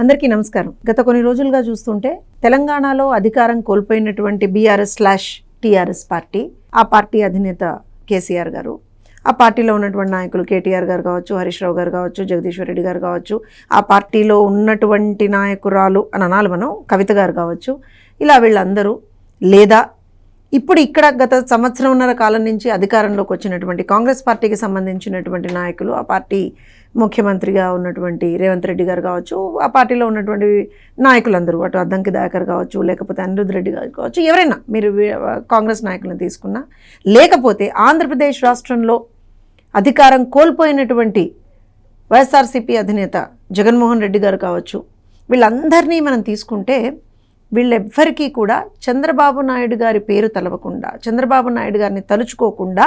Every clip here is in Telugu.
అందరికీ నమస్కారం. గత కొన్ని రోజులుగా చూస్తుంటే తెలంగాణలో అధికారం కోల్పోయినటువంటి బీఆర్ఎస్ స్లాష్ టీఆర్ఎస్ పార్టీ ఆ పార్టీ అధినేత కేసీఆర్ గారు ఆ పార్టీలో ఉన్నటువంటి నాయకులు కేటీఆర్ గారు కావచ్చు హరీష్ రావు గారు కావచ్చు జగదీశ్వర్ రెడ్డి గారు కావచ్చు ఆ పార్టీలో ఉన్నటువంటి నాయకురాలు అని అనాలి మనం కవిత గారు కావచ్చు ఇలా వీళ్ళందరూ లేదా ఇప్పుడు ఇక్కడ గత సంవత్సరంన్నర కాలం నుంచి అధికారంలోకి వచ్చినటువంటి కాంగ్రెస్ పార్టీకి సంబంధించినటువంటి నాయకులు ఆ పార్టీ ముఖ్యమంత్రిగా ఉన్నటువంటి రేవంత్ రెడ్డి గారు కావచ్చు ఆ పార్టీలో ఉన్నటువంటి నాయకులందరూ అటు అద్దంకి దాకర్ కావచ్చు లేకపోతే అనిరుద్ధ్ రెడ్డి గారు కావచ్చు ఎవరైనా మీరు కాంగ్రెస్ నాయకులను తీసుకున్నా లేకపోతే ఆంధ్రప్రదేశ్ రాష్ట్రంలో అధికారం కోల్పోయినటువంటి వైఎస్ఆర్సీపీ అధినేత జగన్మోహన్ రెడ్డి గారు కావచ్చు వీళ్ళందరినీ మనం తీసుకుంటే వీళ్ళెవ్వరికీ కూడా చంద్రబాబు నాయుడు గారి పేరు తలవకుండా చంద్రబాబు నాయుడు గారిని తలుచుకోకుండా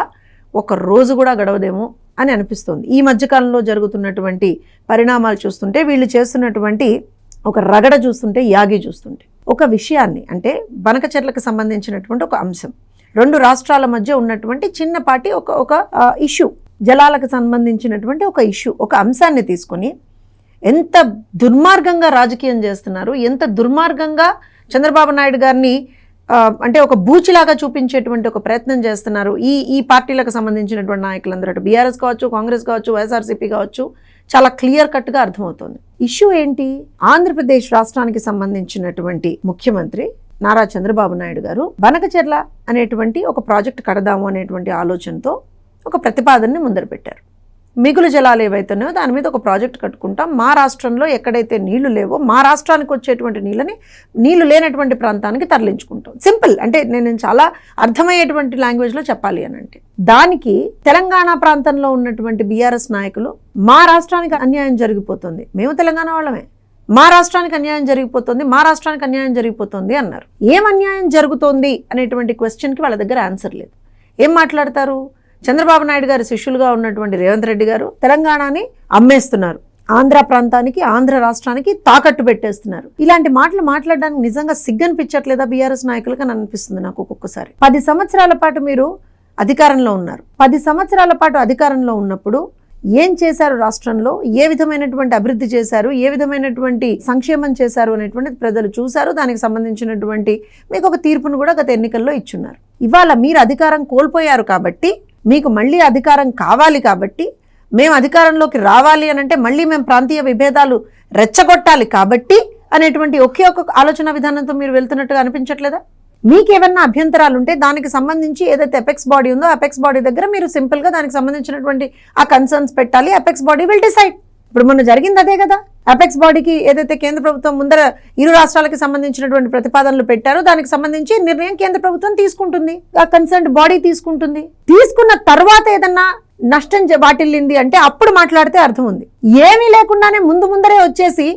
ఒక రోజు కూడా గడవదేమో అని అనిపిస్తుంది. ఈ మధ్యకాలంలో జరుగుతున్నటువంటి పరిణామాలు చూస్తుంటే వీళ్ళు చేస్తున్నటువంటి ఒక రగడ చూస్తుంటే యాగి చూస్తుంటే ఒక విషయాన్ని అంటే బనకచెర్లకు సంబంధించినటువంటి ఒక అంశం. రెండు రాష్ట్రాల మధ్య ఉన్నటువంటి చిన్నపాటి ఒక ఒక ఇష్యూ జలాలకు సంబంధించినటువంటి ఒక ఇష్యూ ఒక అంశాన్ని తీసుకొని ఎంత దుర్మార్గంగా రాజకీయం చేస్తున్నారు ఎంత దుర్మార్గంగా చంద్రబాబు నాయుడు గారిని అంటే ఒక బూచిలాగా చూపించేటువంటి ఒక ప్రయత్నం చేస్తున్నారు. ఈ ఈ పార్టీలకు సంబంధించినటువంటి నాయకులందరూ అటు బీఆర్ఎస్ కావచ్చు కాంగ్రెస్ కావచ్చు వైఎస్ఆర్సీపీ కావచ్చు చాలా క్లియర్ కట్గా అర్థమవుతుంది. ఇష్యూ ఏంటి? ఆంధ్రప్రదేశ్ రాష్ట్రానికి సంబంధించినటువంటి ముఖ్యమంత్రి నారా చంద్రబాబు నాయుడు గారు బనకచెర్ల అనేటువంటి ఒక ప్రాజెక్ట్ కడదాము అనేటువంటి ఆలోచనతో ఒక ప్రతిపాదనని ముందర పెట్టారు మిగులు జలాలు ఏవైతున్నాయో దాని మీద ఒక ప్రాజెక్ట్ కట్టుకుంటాం. మా రాష్ట్రంలో ఎక్కడైతే నీళ్ళు లేవో మా రాష్ట్రానికి వచ్చేటువంటి నీళ్ళని నీళ్ళు లేనటువంటి ప్రాంతానికి తరలించుకుంటాం. సింపుల్. అంటే నేను చాలా అర్థమయ్యేటువంటి లాంగ్వేజ్లో చెప్పాలి అని అంటే. దానికి తెలంగాణ ప్రాంతంలో ఉన్నటువంటి బీఆర్ఎస్ నాయకులు మా రాష్ట్రానికి అన్యాయం జరిగిపోతుంది. మేము తెలంగాణ వాళ్ళమే. మా రాష్ట్రానికి అన్యాయం జరిగిపోతుంది మా రాష్ట్రానికి అన్యాయం జరిగిపోతుంది అన్నారు. ఏం అన్యాయం జరుగుతోంది అనేటువంటి క్వశ్చన్కి వాళ్ళ దగ్గర ఆన్సర్ లేదు. ఏం మాట్లాడతారు? చంద్రబాబు నాయుడు గారి శిష్యులుగా ఉన్నటువంటి రేవంత్ రెడ్డి గారు తెలంగాణని అమ్మేస్తున్నారు. ఆంధ్ర ప్రాంతానికి ఆంధ్ర రాష్ట్రానికి తాకట్టు పెట్టేస్తున్నారు. ఇలాంటి మాటలు మాట్లాడడానికి నిజంగా సిగ్గనిపించట్లేదా బీఆర్ఎస్ నాయకులకు అని అనిపిస్తుంది నాకు ఒక్కొక్కసారి. పది సంవత్సరాల పాటు మీరు అధికారంలో ఉన్నారు. పది సంవత్సరాల పాటు అధికారంలో ఉన్నప్పుడు ఏం చేశారు రాష్ట్రంలో? ఏ విధమైనటువంటి అభివృద్ధి చేశారు? ఏ విధమైనటువంటి సంక్షేమం చేశారు అనేటువంటిది ప్రజలు చూశారు. దానికి సంబంధించినటువంటి మీకు ఒక తీర్పును కూడా గత ఎన్నికల్లో ఇచ్చున్నారు. ఇవాళ మీరు అధికారం కోల్పోయారు కాబట్టి మీకు మళ్ళీ అధికారం కావాలి కాబట్టి మేము అధికారంలోకి రావాలి అని అంటే మళ్ళీ మేము ప్రాంతీయ విభేదాలు రెచ్చగొట్టాలి కాబట్టి అనేటువంటి ఒకే ఒక ఆలోచన విధానంతో మీరు వెళ్తున్నట్టుగా అనిపించట్లేదా? మీకు ఏమన్నా అభ్యంతరాలు ఉంటే దానికి సంబంధించి ఏదైతే అపెక్స్ బాడీ ఉందో అపెక్స్ బాడీ దగ్గర మీరు సింపుల్గా దానికి సంబంధించినటువంటి ఆ కన్సర్న్స్ పెట్టాలి. అపెక్స్ బాడీ విల్ డిసైడ్ ఇప్పుడు మొన్న జరిగింది అదే కదా? అపెక్స్ బాడీకి ఏదైతే కేంద్ర ప్రభుత్వం ముందర ఇరు రాష్ట్రాలకి సంబంధించినటువంటి ప్రతిపాదనలు పెట్టారో దానికి సంబంధించి నిర్ణయం కేంద్ర ప్రభుత్వం తీసుకుంటుంది. ఆ కన్సర్న్ బాడీ తీసుకుంటుంది. తీసుకున్న తర్వాత ఏదన్నా నష్టం జ- వాటిల్లింది అంటే అప్పుడు మాట్లాడితే అర్థం ఉంది ఏమీ లేకుండానే ముందు ముందరే వచ్చేసి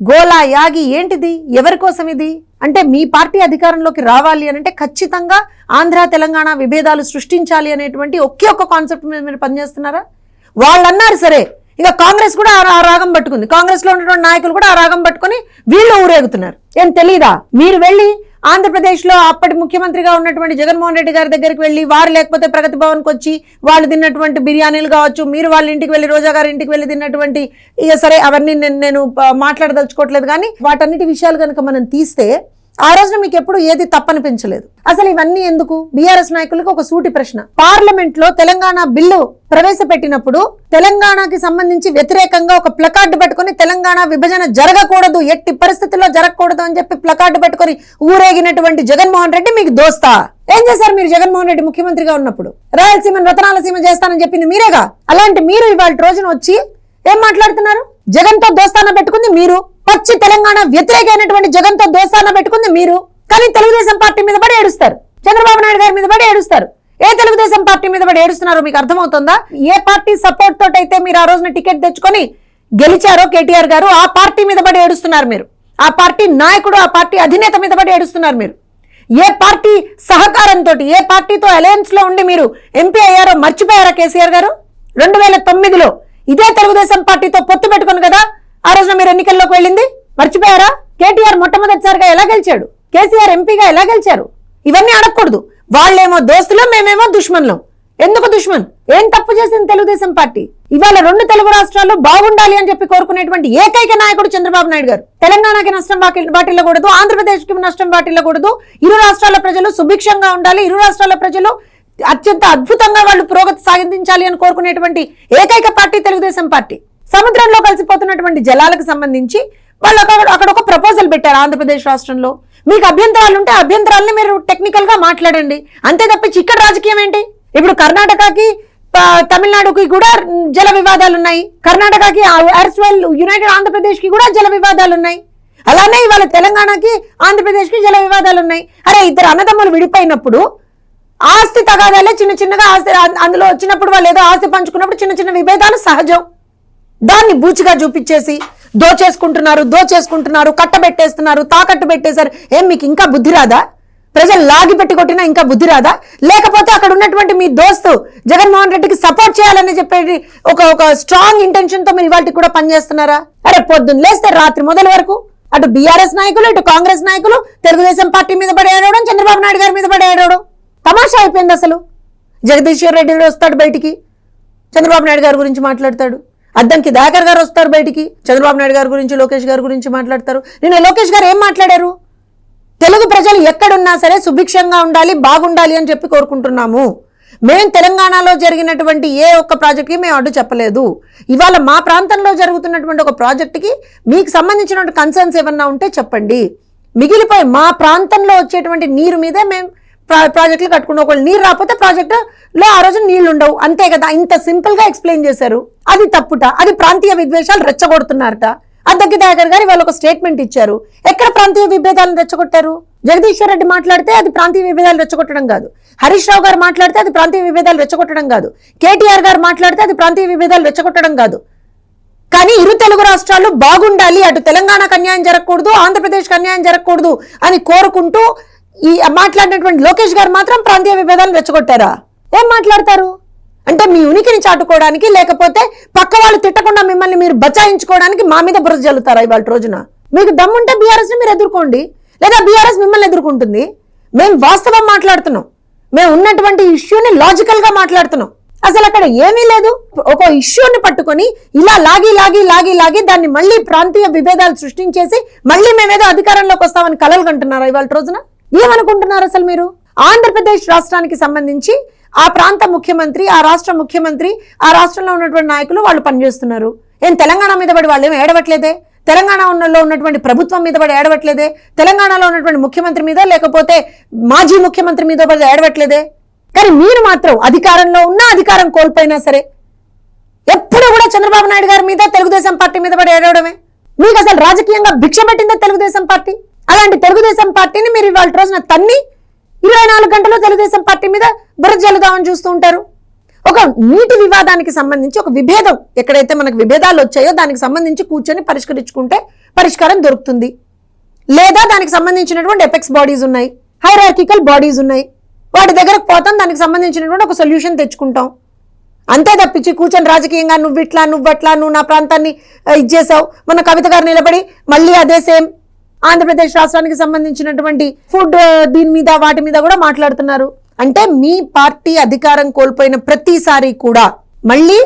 గోలా యాగి ఏంటిది? ఎవరి కోసం ఇది? అంటే మీ పార్టీ అధికారంలోకి రావాలి అని అంటే ఖచ్చితంగా ఆంధ్ర తెలంగాణ విభేదాలు సృష్టించాలి అనేటువంటి ఒకే ఒక్క కాన్సెప్ట్ మీద మీరు పనిచేస్తున్నారా? వాళ్ళు అన్నారు సరే ఇక కాంగ్రెస్ కూడా ఆ- రాగం పట్టుకుంది. కాంగ్రెస్లో ఉన్నటువంటి నాయకులు కూడా ఆ రాగం పట్టుకొని వీళ్ళు ఊరేగుతున్నారు. ఏం తెలీదా? మీరు వెళ్ళి ఆంధ్రప్రదేశ్లో అప్పటి ముఖ్యమంత్రిగా ఉన్నటువంటి జగన్మోహన్ రెడ్డి గారి దగ్గరికి వెళ్ళి వారు లేకపోతే ప్రగతి భవన్కి వచ్చి వాళ్ళు తిన్నటువంటి బిర్యానీలు కావచ్చు మీరు వాళ్ళ ఇంటికి వెళ్ళి రోజా గారి ఇంటికి వెళ్ళి తిన్నటువంటి ఇక సరే అవన్నీ నేను నేను మాట్లాడదలుచుకోవట్లేదు. కానీ వాటన్నిటి విషయాలు కనుక మనం తీస్తే ఆ రోజున మీకు ఎప్పుడు ఏది తప్పనిపించలేదు. అసలు ఇవన్నీ ఎందుకు? బీఆర్ఎస్ నాయకులకు ఒక సూటి ప్రశ్న. పార్లమెంట్లో తెలంగాణ బిల్లు ప్రవేశపెట్టినప్పుడు తెలంగాణకి సంబంధించి వ్యతిరేకంగా ఒక ప్లకార్డు పట్టుకొని తెలంగాణ విభజన జరగకూడదు ఎట్టి పరిస్థితుల్లో జరగకూడదు అని చెప్పి ప్లకార్డు పట్టుకొని ఊరేగినటువంటి జగన్మోహన్ రెడ్డి మీకు దోస్తా? ఏం చేశారు మీరు జగన్మోహన్ రెడ్డి ముఖ్యమంత్రిగా ఉన్నప్పుడు? రాయలసీమ రతనాలసీమ చేస్తానని చెప్పింది మీరేగా? అలాంటి మీరు ఇవాళ రోజున వచ్చి ఏం మాట్లాడుతున్నారు? జగన్తో దోస్తాన పెట్టుకుంది మీరు. పచ్చి తెలంగాణ వ్యతిరేకమైనటువంటి జగన్తో దోస్తాన పెట్టుకుంది మీరు. కానీ తెలుగుదేశం పార్టీ మీద పడి ఏడుస్తారు. చంద్రబాబు నాయుడు గారి మీద పడి ఏడుస్తారు. ఏ తెలుగుదేశం పార్టీ మీద పడి ఏడుస్తున్నారో మీకు అర్థమవుతుందా? ఏ పార్టీ సపోర్ట్ తోటైతే మీరు ఆ రోజున టికెట్ తెచ్చుకొని గెలిచారో కేటీఆర్ గారు ఆ పార్టీ మీద పడి ఏడుస్తున్నారు మీరు. ఆ పార్టీ నాయకుడు ఆ పార్టీ అధినేత మీద పడి ఏడుస్తున్నారు మీరు. ఏ పార్టీ సహకారంతో ఏ పార్టీతో అలయన్స్లో ఉండి మీరు ఎంపీ అయ్యారో మర్చిపోయారా కేసీఆర్ గారు? రెండు వేల తొమ్మిదిలో ఇదే తెలుగుదేశం పార్టీతో పొత్తు పెట్టుకుని కదా ఆ రోజున మీరు ఎన్నికల్లోకి వెళ్ళింది? మర్చిపోయారా? కేటీఆర్ మొట్టమొదటిసారిగా ఎలా గెలిచాడు? కేసీఆర్ ఎంపీగా ఎలా గెలిచారు? ఇవన్నీ అడగకూడదు. వాళ్ళేమో దోస్తులు మేమేమో దుష్మన్లం. ఎందుకు దుష్మన్? ఏం తప్పు చేసింది తెలుగుదేశం పార్టీ? ఇవాళ రెండు తెలుగు రాష్ట్రాలు బాగుండాలి అని చెప్పి కోరుకునేటువంటి ఏకైక నాయకుడు చంద్రబాబు నాయుడు గారు. తెలంగాణకి నష్టం వాకి- వాటిల్లకూడదు నష్టం వాటిల్లకూడదు. ఇరు రాష్ట్రాల ప్రజలు సుభిక్షంగా ఉండాలి ఇరు రాష్ట్రాల ప్రజలు అత్యంత అద్భుతంగా వాళ్ళు పురోగతి సాధించాలి అని కోరుకునేటువంటి ఏకైక పార్టీ తెలుగుదేశం పార్టీ. సముద్రంలో కలిసిపోతున్నటువంటి జలాలకు సంబంధించి వాళ్ళు అక్కడ అక్కడ ఒక ప్రపోజల్ పెట్టారు ఆంధ్రప్రదేశ్ రాష్ట్రంలో. మీకు అభ్యంతరాలు ఉంటే అభ్యంతరాలని మీరు టెక్నికల్గా మాట్లాడండి. అంతే తప్పించి ఇక్కడ రాజకీయం ఏంటి? ఇప్పుడు కర్ణాటకకి తమిళనాడుకి కూడా జల వివాదాలు ఉన్నాయి. కర్ణాటకకి అర్స్వెల్ యునైటెడ్ ఆంధ్రప్రదేశ్కి కూడా జల వివాదాలు ఉన్నాయి. అలానే ఇవాళ తెలంగాణకి ఆంధ్రప్రదేశ్కి జల వివాదాలు ఉన్నాయి. అరే ఇద్దరు అన్నదమ్ములు విడిపోయినప్పుడు ఆస్తి తగాదాలే చిన్న చిన్నగా ఆస్తి అందులో వచ్చినప్పుడు వాళ్ళు ఏదో ఆస్తి పంచుకున్నప్పుడు చిన్న చిన్న విభేదాలు సహజం. దాన్ని బూచిగా చూపించేసి దోచేసుకుంటున్నారు దోచేసుకుంటున్నారు కట్టబెట్టేస్తున్నారు తాకట్టు పెట్టేశారు. ఏం మీకు ఇంకా బుద్ధి రాదా? ప్రజలు లాగి పెట్టి కొట్టినా ఇంకా బుద్ధి రాదా? లేకపోతే అక్కడ ఉన్నటువంటి మీ దోస్తు జగన్మోహన్ రెడ్డికి సపోర్ట్ చేయాలని చెప్పేది ఒక ఒక స్ట్రాంగ్ ఇంటెన్షన్తో మీరు ఇవాళకి కూడా పనిచేస్తున్నారా? అరే పొద్దున్న లేస్తే రాత్రి మొదల వరకు అటు బీఆర్ఎస్ నాయకులు ఇటు కాంగ్రెస్ నాయకులు తెలుగుదేశం పార్టీ మీద పడి ఏడవడం చంద్రబాబు నాయుడు గారి మీద పడి ఏడవడం. తమాషా అయిపోయింది అసలు. జగదీశ్వర్ రెడ్డి కూడా వస్తాడు బయటికి. చంద్రబాబు నాయుడు గారి గురించి మాట్లాడతాడు. అద్దంకి దాకర్ గారు వస్తారు బయటికి. చంద్రబాబు నాయుడు గారి గురించి లోకేష్ గారి గురించి మాట్లాడతారు. నిన్న లోకేష్ గారు ఏం మాట్లాడారు? తెలుగు ప్రజలు ఎక్కడున్నా సరే సుభిక్షంగా ఉండాలి బాగుండాలి అని చెప్పి కోరుకుంటున్నాము. మేము తెలంగాణలో జరిగినటువంటి ఏ ఒక్క ప్రాజెక్ట్కి మేము అడ్డు చెప్పలేదు. ఇవాళ మా ప్రాంతంలో జరుగుతున్నటువంటి ఒక ప్రాజెక్టుకి మీకు సంబంధించినటువంటి కన్సర్న్స్ ఏమన్నా ఉంటే చెప్పండి. మిగిలిపోయి మా ప్రాంతంలో వచ్చేటువంటి నీరు మీదే మేము ప్రాజెక్టులు కట్టుకున్న ఒకళ్ళు. నీరు రాకపోతే ప్రాజెక్టులో ఆ రోజు నీళ్ళు ఉండవు అంతే కదా. ఇంత సింపుల్గా ఎక్స్ప్లెయిన్ చేశారు. అది తప్పుట. అది ప్రాంతీయ విద్వేషాలు రెచ్చగొడుతున్నారట. అద్దకి దయాకర్ గారు వాళ్ళు ఒక స్టేట్మెంట్ ఇచ్చారు. ఎక్కడ ప్రాంతీయ విభేదాలను రెచ్చగొట్టారు? జగదీశ్వర్ రెడ్డి మాట్లాడితే అది ప్రాంతీయ విభేదాలు రెచ్చగొట్టడం కాదు. హరీష్ రావు గారు మాట్లాడితే అది ప్రాంతీయ విభేదాలు రెచ్చగొట్టడం కాదు. కేటీఆర్ గారు మాట్లాడితే అది ప్రాంతీయ విభేదాలు రెచ్చగొట్టడం కాదు. కానీ ఇరు తెలుగు రాష్ట్రాలు బాగుండాలి. అటు తెలంగాణకు అన్యాయం జరగకూడదు. ఆంధ్రప్రదేశ్కి అన్యాయం జరగకూడదు అని కోరుకుంటూ ఈ మాట్లాడినటువంటి లోకేష్ గారు మాత్రం ప్రాంతీయ విభేదాలు రెచ్చగొట్టారా? ఏం మాట్లాడతారు? అంటే మీ ఉనికిని చాటుకోవడానికి లేకపోతే పక్క వాళ్ళు తిట్టకుండా మిమ్మల్ని మీరు బచాయించుకోవడానికి మా మీద బురద జల్లుతారా ఇవాళ రోజున? మీకు దమ్ముంటే బీఆర్ఎస్ని మీరు ఎదుర్కోండి. లేదా బీఆర్ఎస్ మిమ్మల్ని ఎదుర్కొంటుంది. మేము వాస్తవం మాట్లాడుతున్నాం. మేము ఉన్నటువంటి ఇష్యూని లాజికల్గా మాట్లాడుతున్నాం. అసలు అక్కడ ఏమీ లేదు. ఒక ఇష్యూని పట్టుకొని ఇలా లాగి లాగి లాగి లాగి దాన్ని మళ్ళీ ప్రాంతీయ విభేదాలు సృష్టించేసి మళ్ళీ మేమేదో అధికారంలోకి వస్తామని కలలు కంటున్నారా ఇవాళ రోజున? ఏమనుకుంటున్నారు అసలు మీరు? ఆంధ్రప్రదేశ్ రాష్ట్రానికి సంబంధించి ఆ ప్రాంత ముఖ్యమంత్రి ఆ రాష్ట్ర ముఖ్యమంత్రి ఆ రాష్ట్రంలో ఉన్నటువంటి నాయకులు వాళ్ళు పనిచేస్తున్నారు. ఏం తెలంగాణ మీద పడి వాళ్ళు ఏం ఏడవట్లేదే? తెలంగాణ ఉన్నలో ఉన్నటువంటి ప్రభుత్వం మీద పడి ఏడవట్లేదే? తెలంగాణలో ఉన్నటువంటి ముఖ్యమంత్రి మీద లేకపోతే మాజీ ముఖ్యమంత్రి మీద పడి ఏడవట్లేదే? కానీ మీరు మాత్రం అధికారంలో ఉన్నా అధికారం కోల్పోయినా సరే ఎప్పుడు కూడా చంద్రబాబు నాయుడు గారి మీద తెలుగుదేశం పార్టీ మీద పడి ఏడవడమే. మీకు అసలు రాజకీయంగా భిక్ష పెట్టిందే తెలుగుదేశం పార్టీ? అలాంటి తెలుగుదేశం పార్టీని మీరు ఇవాళ రోజున తన్ని ఇరవై నాలుగు గంటలు తెలుగుదేశం పార్టీ మీద బురద జల్లుదామని చూస్తూ ఉంటారు. ఒక నీటి వివాదానికి సంబంధించి ఒక విభేదం ఎక్కడైతే మనకు విభేదాలు వచ్చాయో దానికి సంబంధించి కూర్చొని పరిష్కరించుకుంటే పరిష్కారం దొరుకుతుంది. లేదా దానికి సంబంధించినటువంటి ఎపెక్స్ బాడీస్ ఉన్నాయి హైరార్కికల్ బాడీస్ ఉన్నాయి. వాటి దగ్గరకు పోతాం దానికి సంబంధించినటువంటి ఒక సొల్యూషన్ తెచ్చుకుంటాం. అంతే తప్పించి కూర్చొని రాజకీయంగా నువ్వు ఇట్లా నువ్వు అట్లా నువ్వు నా ప్రాంతాన్ని ఇచ్చేసావు మన కవిత గారు నిలబడి మళ్ళీ అదే సేమ్ ఆంధ్రప్రదేశ్ రాష్ట్రానికి సంబంధించినటువంటి ఫుడ్ దీని మీద వాటి మీద కూడా మాట్లాడుతున్నారు. అంటే మీ పార్టీ అధికారం కోల్పోయిన ప్రతిసారి కూడా మళ్ళీ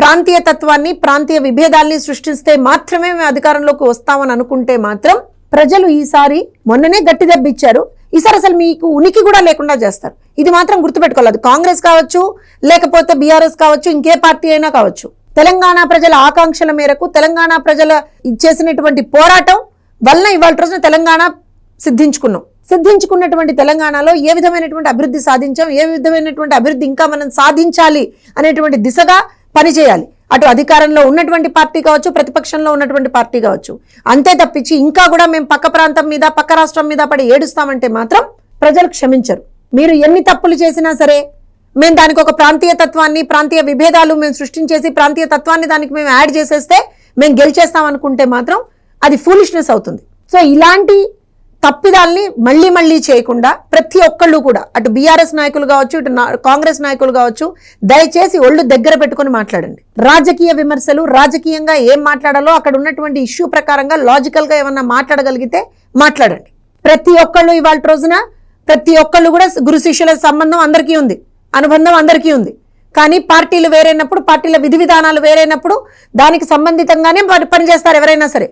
ప్రాంతీయ తత్వాన్ని ప్రాంతీయ విభేదాల్ని సృష్టిస్తే మాత్రమే మేము అధికారంలోకి వస్తామని అనుకుంటే మాత్రం ప్రజలు ఈసారి మొన్ననే గట్టి దెబ్బిచ్చారు. ఈసారి అసలు మీకు ఉనికి కూడా లేకుండా చేస్తారు. ఇది మాత్రం గుర్తుపెట్టుకోవాలి. కాంగ్రెస్ కావచ్చు లేకపోతే బీఆర్ఎస్ కావచ్చు ఇంకే పార్టీ అయినా కావచ్చు. తెలంగాణ ప్రజల ఆకాంక్షల మేరకు తెలంగాణ ప్రజల ఇచ్చేసినటువంటి పోరాటం వలన ఇవాళ రోజున తెలంగాణ సిద్ధించుకున్నాం. సిద్ధించుకున్నటువంటి తెలంగాణలో ఏ విధమైనటువంటి అభివృద్ధి సాధించాం ఏ విధమైనటువంటి అభివృద్ధి ఇంకా మనం సాధించాలి అనేటువంటి దిశగా పనిచేయాలి. అటు అధికారంలో ఉన్నటువంటి పార్టీ కావచ్చు ప్రతిపక్షంలో ఉన్నటువంటి పార్టీ కావచ్చు. అంతే తప్పించి ఇంకా కూడా మేము పక్క ప్రాంతం మీద పక్క రాష్ట్రం మీద పడి ఏడుస్తామంటే మాత్రం ప్రజలు క్షమించరు. మీరు ఎన్ని తప్పులు చేసినా సరే మేము దానికి ఒక ప్రాంతీయ తత్వాన్ని ప్రాంతీయ విభేదాలు మేము సృష్టించేసి ప్రాంతీయ తత్వాన్ని దానికి మేము యాడ్ చేసేస్తే మేము గెలిచేస్తాం అనుకుంటే మాత్రం అది ఫూలిష్నెస్ అవుతుంది. సో ఇలాంటి తప్పిదాల్ని మళ్ళీ మళ్ళీ చేయకుండా ప్రతి ఒక్కళ్ళు కూడా అటు బీఆర్ఎస్ నాయకులు కావచ్చు ఇటు కాంగ్రెస్ నాయకులు కావచ్చు దయచేసి ఒళ్ళు దగ్గర పెట్టుకొని మాట్లాడండి. రాజకీయ విమర్శలు రాజకీయంగా ఏం మాట్లాడాలో అక్కడ ఉన్నటువంటి ఇష్యూ ప్రకారంగా లాజికల్గా ఏమన్నా మాట్లాడగలిగితే మాట్లాడండి. ప్రతి ఒక్కళ్ళు ఇవాళ రోజున ప్రతి ఒక్కళ్ళు కూడా గురు శిష్యుల సంబంధం అందరికీ ఉంది. అనుబంధం అందరికీ ఉంది. కానీ పార్టీలు వేరైనప్పుడు పార్టీల విధి విధానాలు వేరైనప్పుడు దానికి సంబంధితంగానే పనిచేస్తారు ఎవరైనా సరే.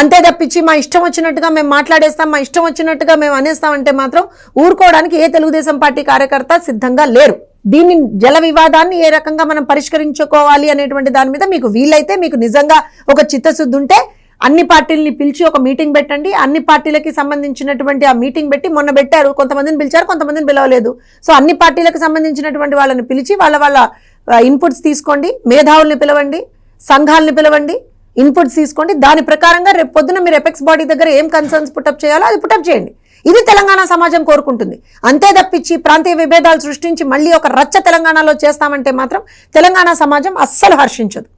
అంతే తప్పించి మా ఇష్టం వచ్చినట్టుగా మేము మాట్లాడేస్తాం మా ఇష్టం వచ్చినట్టుగా మేము అనేస్తామంటే మాత్రం ఊరుకోవడానికి ఏ తెలుగుదేశం పార్టీ కార్యకర్త సిద్ధంగా లేరు. దీన్ని జల వివాదాన్ని ఏ రకంగా మనం పరిష్కరించుకోవాలి అనేటువంటి దాని మీద మీకు వీలైతే మీకు నిజంగా ఒక చిత్తశుద్ధి ఉంటే అన్ని పార్టీలని పిలిచి ఒక మీటింగ్ పెట్టండి. అన్ని పార్టీలకి సంబంధించినటువంటి ఆ మీటింగ్ పెట్టి మొన్న పెట్టారు కొంతమందిని పిలిచారు కొంతమందిని పిలవలేదు. సో అన్ని పార్టీలకు సంబంధించినటువంటి వాళ్ళని పిలిచి వాళ్ళ వాళ్ళ ఇన్పుట్స్ తీసుకోండి. మేధావుల్ని పిలవండి సంఘాలని పిలవండి. ఇన్పుట్స్ తీసుకోండి. దాని ప్రకారంగా రేపు పొద్దున మీరు ఎపెక్స్ బాడీ దగ్గర ఏం కన్సర్న్స్ పుటప్ చేయాలో అది పుటప్ చేయండి. ఇది తెలంగాణ సమాజం కోరుకుంటుంది. అంతే తప్పించి ప్రాంతీయ విభేదాలు సృష్టించి మళ్ళీ ఒక రచ్చ తెలంగాణలో చేస్తామంటే మాత్రం తెలంగాణ సమాజం అస్సలు హర్షించదు.